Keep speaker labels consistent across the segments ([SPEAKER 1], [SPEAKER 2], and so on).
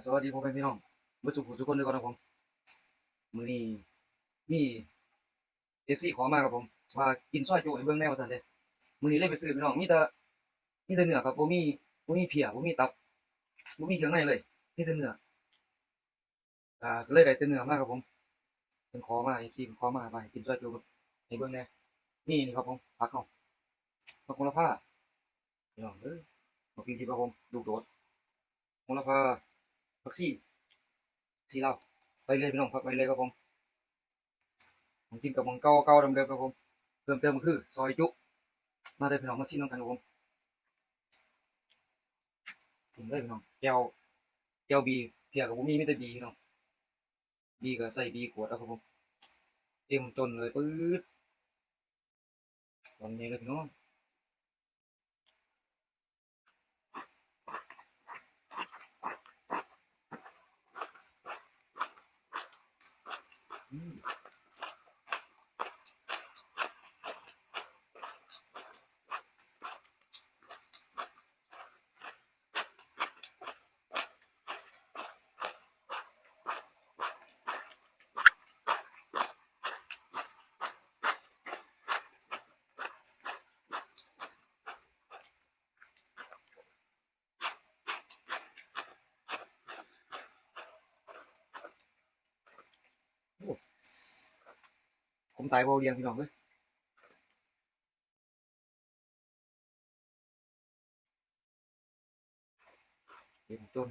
[SPEAKER 1] สวัสดีพ่อแม่พี่น้องมื่อสุขทุกคนด้วยกันนะผมมือนี้มีเอฟซีขอมาครับผมว่ากินซอยจุให้เบิ่งแนวซั่นเด้มื้อนี้เลยไปซื้อพี่น้องมีแต่มีแต่เนื้อครับบ่มีบ่มีเพียบ่มีตับบ่มีเครื่องในเลยมีแต่เนื้ออ่าเลยได้แต่เนื้อมากครับผมเพิ่นขอมาเอฟซีขอมาว่าให้กินซอยจุให้เบิ่งแน่นี่นี่ครับผมผักเนาะผักโหระพาพี่น้องเอ้ยมากินที่ครับผมดูโดดโหระพาผักชีชีลาไปเลยพี่น้องพักไปเลยครับผมผมกินกับมังเก่าเก่าดำเดิมครับผมเพิ่มเติมก็คือซอยจุมาได้พี่น้องมาชิมน้ำกันครับผมชิมเลยพี่น้องแก้วแก้วบีเพียกับผมมีไม่แต่บีพี่น้องบีก็ใส่บีขวดแล้วครับผมเต็มจนเลยปื๊ดตอนนี้เลยพี่น้อง không tay vô dân thì còn đấy. Điểm tuần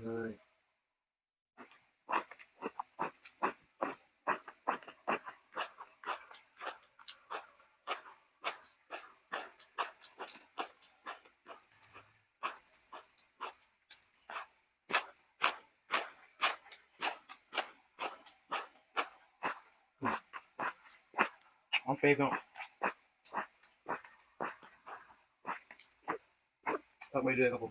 [SPEAKER 1] ยงพี่น้องเลยเต็มต้นเลยหอมเปรี้ยวพี่น้อง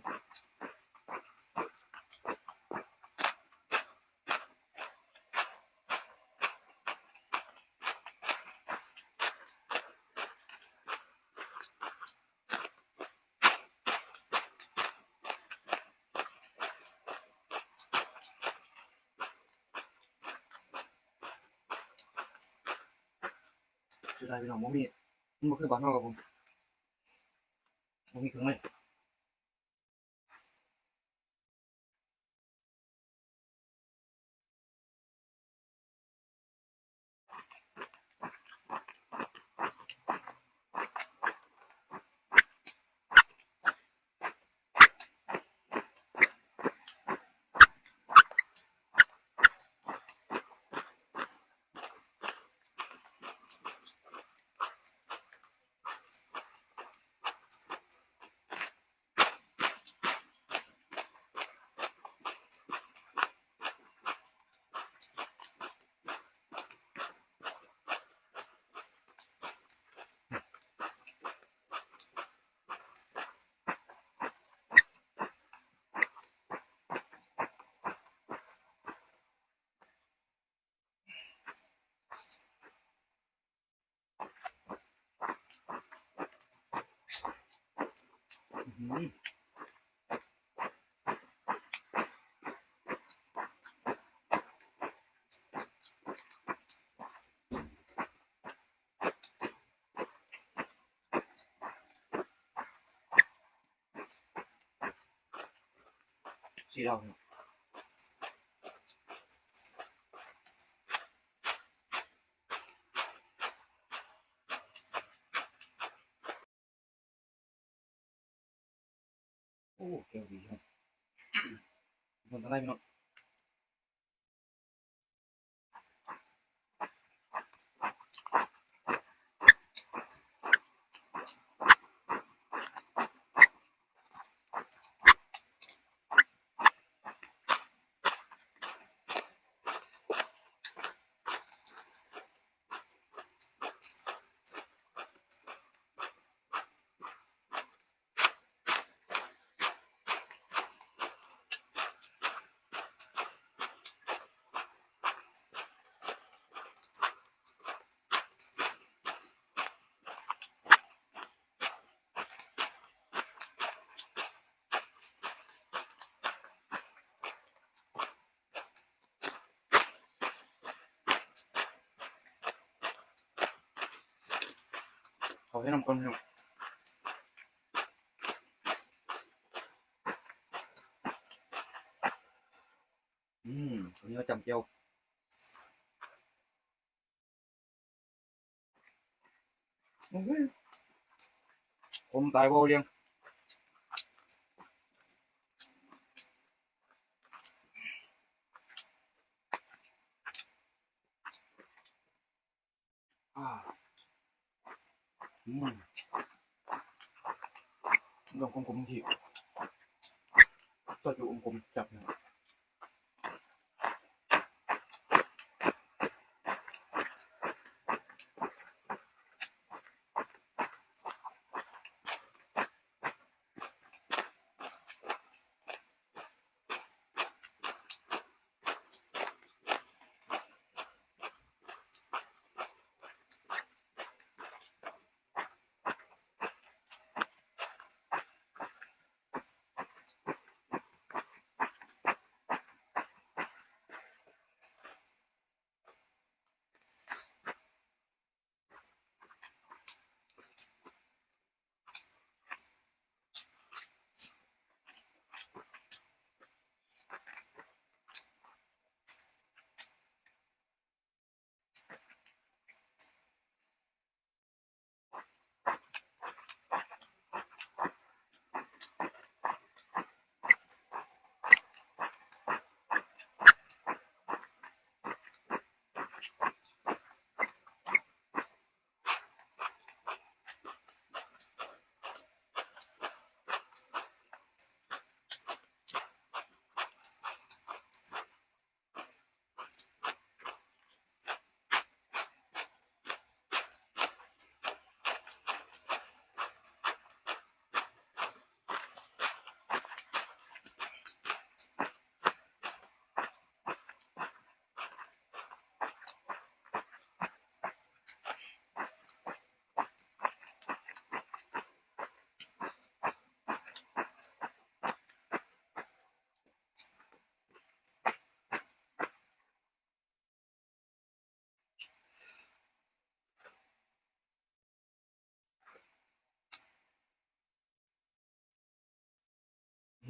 [SPEAKER 1] ตัก ไปเรื่อยครับผมสุดท้ายพี่น้องผมมีมันก็คือบ้านนอกครับผมผมมีเครื่องใน Mm. Silaw na. おお、キャンディ。並の。Todavía no con Mmm, nhớ trầm châu. Ôm tay vô liền. Ah. มันนี้ก็จำเจียวโอ้ยผมตายบ่เลี้ยงอ่าอืมลองกลมๆทีตัวอยู่กลมๆจับหน่อ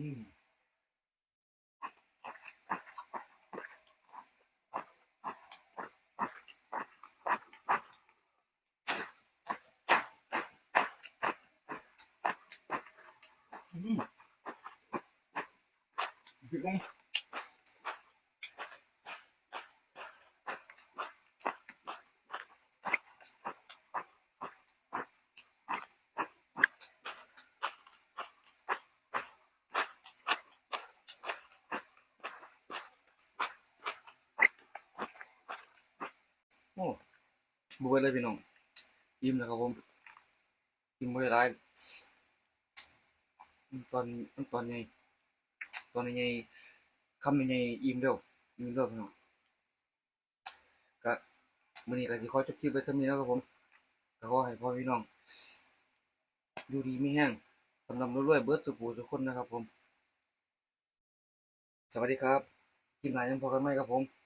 [SPEAKER 1] dilim. Dilim. Dilim. อืมพี่ก้องโอ้บวยเลยพี่น้องยิ้มแล้วครับผมยิ้มไม่ได้ตอนตอนไงตอนไงคำไงยิ้มเร็วยิ้มเร็วพี่น้องก็มื้อนี้ก็สิขอจบคลิปไว้เท่านี้นะครับผมก็ขอให้พ่อพี่น้องอยู่ดีไมีแห้งสำหรับรวยๆเบิร์ดสุขทุกคนนะครับผม สวัสดีครับคลิปหน้ายังพอกันไหมครับผม